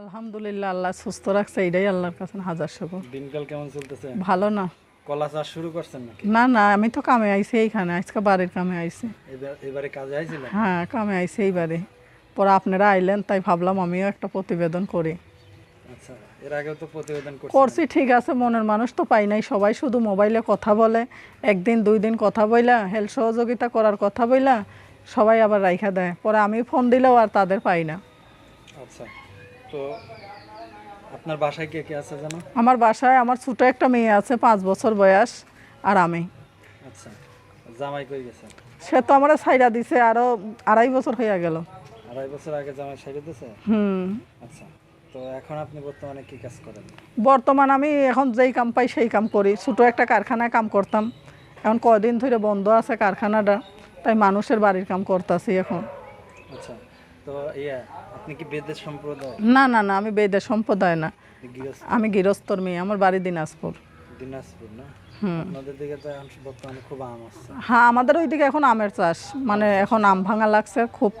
আলহামদুলিল্লাহ আল্লাহ সুস্থ রাখছে এটাই আল্লাহর কাছে হাজার শুকর। দিনকাল কেমন চলতেছে? ভালো না। কলা চাষ শুরু করছেন নাকি? না না আমি তো কামে আইছি এইখানে আজকে বাড়ির কামে আইছি। এবার কাজে আইছিলেন? হ্যাঁ কামে আইছি এইবারে। পরে আপনারা আইলেন তাই ভাবলাম আমিও একটা প্রতিবেদন করি। আচ্ছা এর আগেও তো প্রতিবেদন করছি ঠিক আছে মনের মানুষ তো পাই নাই সবাই শুধু মোবাইলে কথা বলে। একদিন দুই দিন কথা বইলা হেল্প সহযোগিতা করার কথা বইলা সবাই আবার রাইখা দেয়। পরে আমি ফোন দিলেও আর তাদের পাই না। আচ্ছা। তো আপনার বাসায় কে কে আছে জানো আমার বাসায় আমার ছোটো একটা মেয়ে আছে পাঁচ বছর বয়স আর আমি। আচ্ছা জামাই কই গেছে? সে তো আমার সাইডা দিছে আরও আড়াই বছর হইয়া গেল। আড়াই বছর আগে জামাই দিয়েছে হুম। আচ্ছা তো এখন আপনি বর্তমানে কি কাজ করেন? বর্তমান আমি এখন যেই কাম পাই সেই কাম করি। ছোটো একটা কারখানায় কাম করতাম। এখন কয়দিন ধরে বন্ধ আছে কারখানাটা তাই মানুষের বাড়ির কাম করতেছি এখন। আচ্ছা তো ইয়া আপনি কি বেদের সম্প্রদায়? না না না আমি বেদের সম্প্রদায় না। আমি গৃহস্থর মেয়ে আমার বাড়ি দিনাজপুর। দিনাজপুর না? হ্যাঁ আমাদের ওইদিকে এখন আমের চাষ। মানে এখন আম ভাঙা লাগছে খুব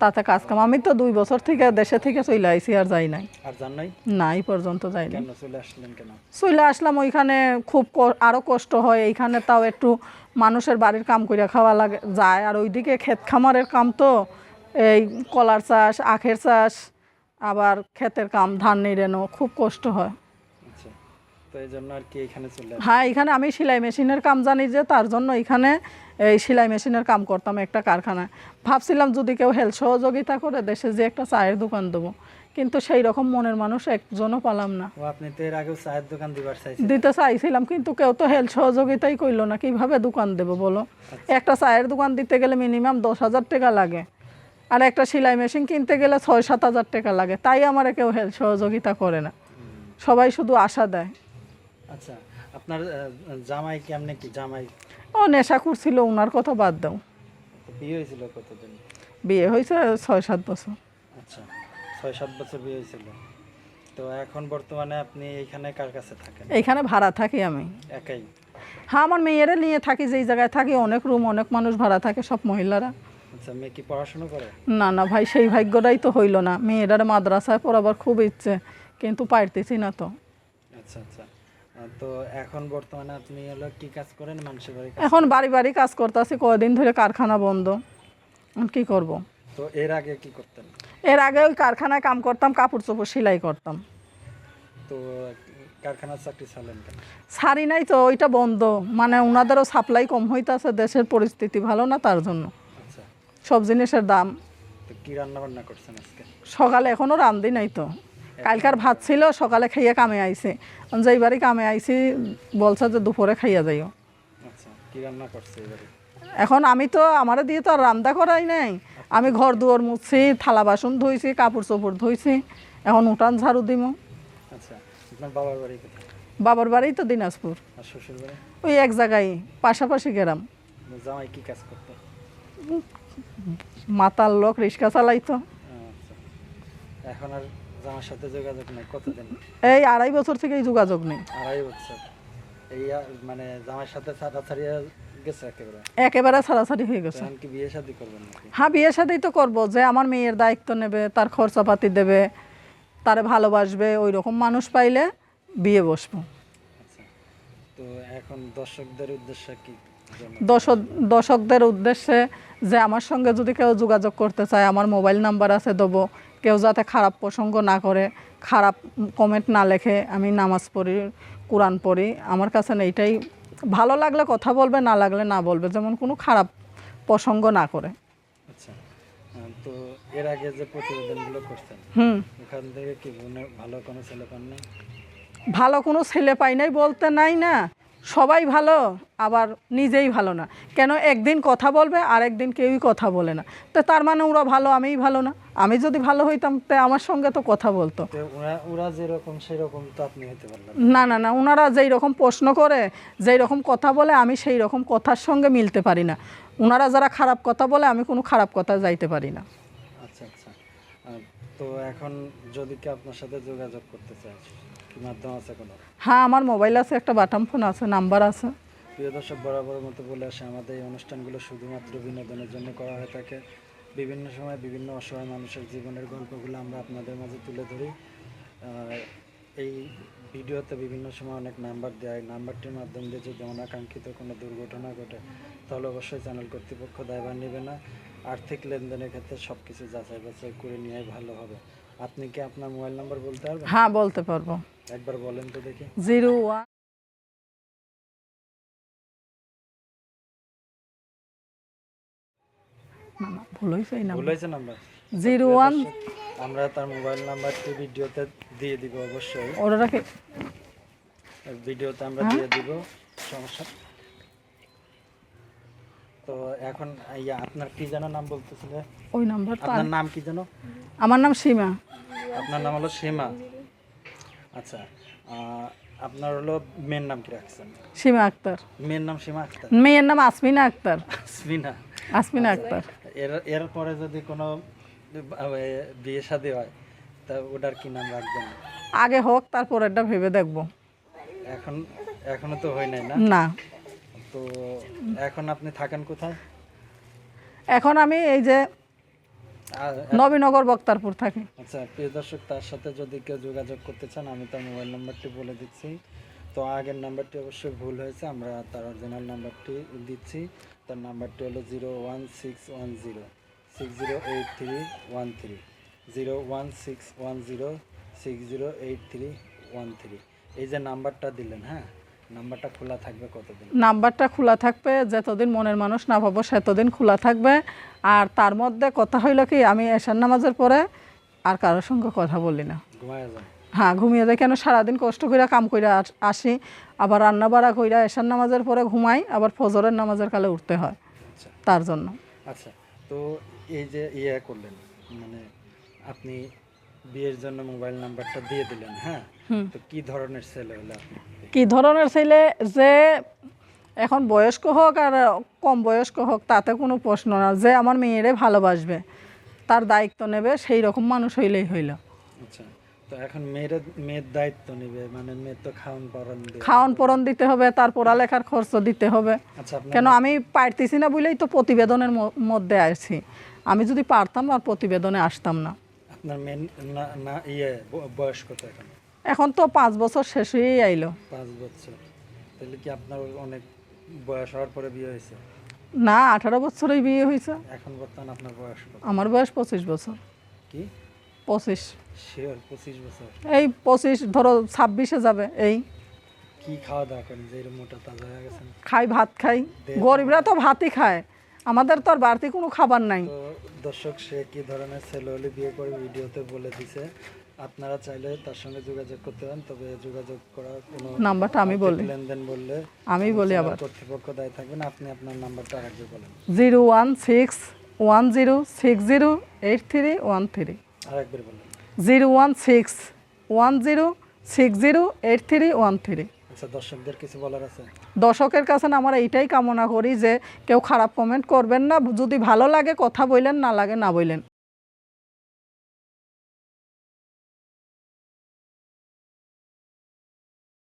তাতে কাজ কাম। আমি তো দুই বছর থেকে দেশে থেকে চলে আইছি আর যাই নাই। আর জান নাই? না এই পর্যন্ত যাই নাই। চলে আসলেন কেন? চলে আসলাম ওইখানে খুব আরও কষ্ট হয়। এইখানে তাও একটু মানুষের বাড়ির কাম করে খাওয়া লাগে যায়। আর ওইদিকে ক্ষেত খামারের কাম তো এই কলার চাষ আখের চাষ আবার ক্ষেতের কাম ধান নিড়ানো খুব কষ্ট হয়। আচ্ছা হ্যাঁ এখানে আমি সেলাই মেশিনের কাম জানি যে তার জন্য এখানে এই সেলাই মেশিনের কাম করতাম একটা কারখানায়। ভাবছিলাম যদি কেউ হেল্প সহযোগিতা করে দেশে যে একটা চায়ের দোকান দেবো। কিন্তু সেই রকম মনের মানুষ একজনও পালাম না। আপনি তো এর আগেও চায়ের দোকান দিবার চাইছেন দিতে চাইছিলাম কিন্তু কেউ তো হেল্প সহযোগিতাই করল না। কীভাবে দোকান দেবো বলো? একটা চায়ের দোকান দিতে গেলে মিনিমাম দশ হাজার টাকা লাগে। আর একটা সেলাই মেশিন কিনতে গেলে ছয় সাত হাজার টাকা লাগে। তাই আমার কেউ হেল্প সহযোগিতা করে না। সবাই শুধু আশা দেয়। আচ্ছা আপনার জামাই কেমনে কি? জামাই? ও নেশা করছিল ওনার কথা বাদ দাও। বিয়ে হয়েছিল কতদিন? বিয়ে হয়েছে ছয় সাত বছর। আচ্ছা ছয় সাত বছর বিয়ে হয়েছিল। তো এখন বর্তমানে আপনি এখানে কার কাছে থাকেন? এইখানে ভাড়া থাকি আমি। একাই? হ্যাঁ আমার মেয়েরা নিয়ে থাকি যেই জায়গায় থাকি অনেক রুম অনেক মানুষ ভাড়া থাকে সব মহিলারা। আচ্ছা মেয়ে কি পড়াশোনা করে? না না ভাই সেই ভাগ্যটাই তো হইল না। মেয়েরার মাদ্রাসায় পড়াবার খুব ইচ্ছে কিন্তু পারতেছি না তো। আচ্ছা আচ্ছা। তো এখন বর্তমানে আপনি হলো কি কাজ করেন? মানুষের বাড়ি এখন বাড়ি বাড়ি কাজ করতেছি কয়দিন ধরে কারখানা বন্ধ। কি করব। তো এর আগে কি করতেন? এর আগে ওই কারখানায় কাম করতাম কাপড় চোপড় সেলাই করতাম। তো কারখানার চাকরি চালেন কেন? নাই তো ওইটা বন্ধ। মানে ওনাদেরও সাপ্লাই কম হইতাছে দেশের পরিস্থিতি ভালো না তার জন্য। সব জিনিসের দাম। কি রান্না বান্না করছেন আজকে? সকালে এখনও রান্ধি নাই তো। কালকার ভাত ছিল সকালে খাইয়া কামে আইছে। যেই বাড়ি কামে আইছি বলছে যে দুপুরে খাইয়া যাইও। আচ্ছা কি রান্না করছে এবারে এখন আমি তো আমার দিয়ে তো আর রান্না করাই নাই। আমি ঘর দুয়ার মুছছি থালা বাসন ধুইছি কাপড় চোপড় ধুইছি এখন উঠান ঝাড়ু দিব আচ্ছা আপনার বাবার বাড়ি কোথায়? বাবার বাড়ি তো দিনাজপুর। ওই এক জায়গায় পাশাপাশি গেলাম জামাই কি কাজ করতো? মাতাল লোক রিক্সা চালাইতো। আচ্ছা। এখন আর জামার সাথে যোগাযোগ নেই কতদিন? এই আড়াই বছর থেকেই যোগাযোগ নেই। আড়াই বছর। এই মানে জামার সাথে ছাড়া ছাড়িয়ে গেছে একেবারে? একেবারে ছাড়াছাড়ি হয়ে গেছে। কি বিয়ে শাদি করবেন নাকি? হ্যাঁ বিয়ের সাথেই তো করব যে আমার মেয়ের দায়িত্ব নেবে তার খরচাপাতি দেবে তারে ভালোবাসবে ওই রকম মানুষ পাইলে বিয়ে বসবো। আচ্ছা। তো এখন দর্শকদের উদ্দেশ্যে কি? দর্শকদের উদ্দেশ্যে যে আমার সঙ্গে যদি কেউ যোগাযোগ করতে চায় আমার মোবাইল নাম্বার আছে দেবো। কেউ যাতে খারাপ প্রসঙ্গ না করে খারাপ কমেন্ট না লেখে আমি নামাজ পড়ি কোরআন পড়ি। আমার কাছে না এইটাই ভালো লাগলে কথা বলবে না লাগলে না বলবে। যেমন কোনো খারাপ প্রসঙ্গ না করে। আচ্ছা তো এর আগে যে প্রতিবেদনগুলো করছেন হুম। ওখান থেকে কি ভালো কোনো ছেলে পান ভালো কোনো ছেলে পাই নাই বলতে নাই না। সবাই ভালো আবার নিজেই ভালো না। কেন একদিন কথা বলবে আর একদিন কেউই কথা বলে না। তো তার মানে ওরা ভালো আমিই ভালো না। আমি যদি ভালো হইতাম তো আমার সঙ্গে তো কথা বলতো। ওরা ওরা যেরকম সেরকম তো আপনি হতে না। না না ওনারা যেই রকম প্রশ্ন করে যেই রকম কথা বলে আমি সেই রকম কথার সঙ্গে মিলতে পারি না। ওনারা যারা খারাপ কথা বলে আমি কোনো খারাপ কথা যাইতে পারি না। আচ্ছা আচ্ছা। তো এখন যদি কেউ আপনার সাথে যোগাযোগ করতে চাই কি মাধ্যম আছে কোনো? হ্যাঁ আমার মোবাইল আছে, একটা বাটাম ফোন আছে, নাম্বার আছে। প্রিয় দর্শক বরাবর মতো বলে আসে, আমাদের এই অনুষ্ঠানগুলো শুধুমাত্র বিনোদনের জন্য করা হয়ে থাকে। বিভিন্ন সময় বিভিন্ন অসহায় মানুষের জীবনের গল্পগুলো আমরা আপনাদের মাঝে তুলে ধরি। এই ভিডিওতে বিভিন্ন সময় অনেক নাম্বার দেয়। নাম্বারটির মাধ্যম দিয়ে যদি অনাকাঙ্ক্ষিত কোনো দুর্ঘটনা ঘটে, তাহলে অবশ্যই চ্যানেল কর্তৃপক্ষ দায়ভার নেবে না। আর্থিক লেনদেনের ক্ষেত্রে সব কিছু যাচাই বাছাই করে নেওয়াই ভালো হবে। আপনি কি আপনার মোবাইল নাম্বার বলতে পারবেন? হ্যাঁ বলতে পারব। একবার বলেন তো দেখি। জিরো ওয়ান না না ভুল হয়েছে এই ভুল হয়েছে নাম্বার? জিরো ওয়ান আমরা তার মোবাইল নাম্বারটি ভিডিওতে দিয়ে দিব অবশ্যই। রাখে। ভিডিওতে আমরা দিয়ে দিব সমস্যা। তো এখন ইয়া আপনার কি যেন নাম বলতেছিলে? ওই নাম্বার আপনার নাম কি যেন? আমার নাম সীমা। আপনার নাম হলো সীমা। আচ্ছা আপনার হলো মেয়ের নাম কি রাখছেন? সীমা আক্তার। মেয়ের নাম সীমা আক্তার? মেয়ের নাম আসমিনা আক্তার। আসমিনা। আসমিনা আক্তার। এর এরপরে যদি কোনো বিয়ে শাদী হয় তা ওটার কি নাম রাখবেন? আগে হোক তারপর এটা ভেবে দেখব। এখন এখনও তো হয় নাই না? না। তো এখন আপনি থাকেন কোথায়? এখন আমি এই যে নবীনগর বক্তারপুর থাকি। আচ্ছা প্রিয় দর্শক তার সাথে যদি কেউ যোগাযোগ করতে চান আমি তার মোবাইল নাম্বারটি বলে দিচ্ছি। তো আগের নাম্বারটি অবশ্যই ভুল হয়েছে আমরা তার অরিজিনাল নাম্বারটি দিচ্ছি। তার নাম্বারটি হলো zero one six one zero six zero eight three one three zero one six one zero six zero eight three one three. এই যে নাম্বারটা দিলেন হ্যাঁ? নাম্বারটা খোলা থাকবে কতদিন? নাম্বারটা খোলা থাকবে যতদিন মনের মানুষ না পাবো সেতদিন খোলা থাকবে। আর তার মধ্যে কথা হইল কি আমি এশার নামাজের পরে আর কারোর সঙ্গে কথা বলি না। হ্যাঁ ঘুমিয়ে যাই কেন? সারাদিন কষ্ট করে কাম করে আসি। আবার রান্না বাড়া কইরা এশার নামাজের পরে ঘুমাই আবার ফজরের নামাজের কালে উঠতে হয় আচ্ছা। তার জন্য। আচ্ছা তো এই যে ইয়ে করলেন মানে আপনি বিয়ের জন্য মোবাইল নাম্বারটা দিয়ে দিলেন হ্যাঁ? তো কি ধরনের ছেলে হলো আপনি? কি ধরনের ছেলে? যে এখন বয়স্ক হোক আর কম বয়স্ক হোক তাতে কোনো প্রশ্ন না। যে আমার মেয়েরে ভালোবাসবে তার দায়িত্ব নেবে সেই রকম মানুষ হইলেই হইল। আচ্ছা তো এখন মেয়ের মেয়ের দায়িত্ব নেবে মানে মেয়ের তো খাওয়ান পরান দেবে খাওয়ান পরন দিতে হবে তার পড়ালেখার খরচ দিতে হবে। আচ্ছা কেন আমি পারতেছি না বলেই তো প্রতিবেদনের মধ্যে আছি আমি যদি পারতাম আর প্রতিবেদনে আসতাম না। আপনার মেন না না ইয়ে ব- বয়স কত এখন? এখন তো পাঁচ বছর শেষ হয়েই আইলো। পাঁচ বছর। তাহলে কি আপনার অনেক বয়স হওয়ার পরে বিয়ে হয়েছে? না আঠারো বছরেই বিয়ে হয়েছে। এখন বর্তমান আপনার বয়স কত? আমার বয়স পঁচিশ বছর। কি? পঁচিশ। শিওর পঁচিশ বছর। এই পঁচিশ ধরো ছাব্বিশে যাবে এই। কি খাওয়া দাওয়া করেন? যে মোটা তাজা হয়ে গেছেন। খাই ভাত খাই। গরিবরা তো ভাতই খায়। আমাদের তো আর বাড়তি কোনো খাবার নাই। দর্শক সে কি ধরনের ছেলে হলে বিয়ে করে ভিডিওতে বলে দিছে? আপনারা চাইলে তার সঙ্গে যোগাযোগ করতে পারেন তবে যোগাযোগ করার কোনো নাম্বারটা আমি বলি। লেনদেন বললে আমি বলি আবার। কর্তৃপক্ষ দায় থাকবেন। আপনি আপনার নাম্বারটা আরেকবার বলেন। Zero one six one zero six zero eight three one three. আরেকবার বলেন। Zero one six one zero six zero eight three one three. দর্শকের কাছে আমরা এটাই কামনা করি যে কেউ খারাপ কমেন্ট করবেন না, যদি ভালো লাগে কথা বললেন না লাগে না বললেন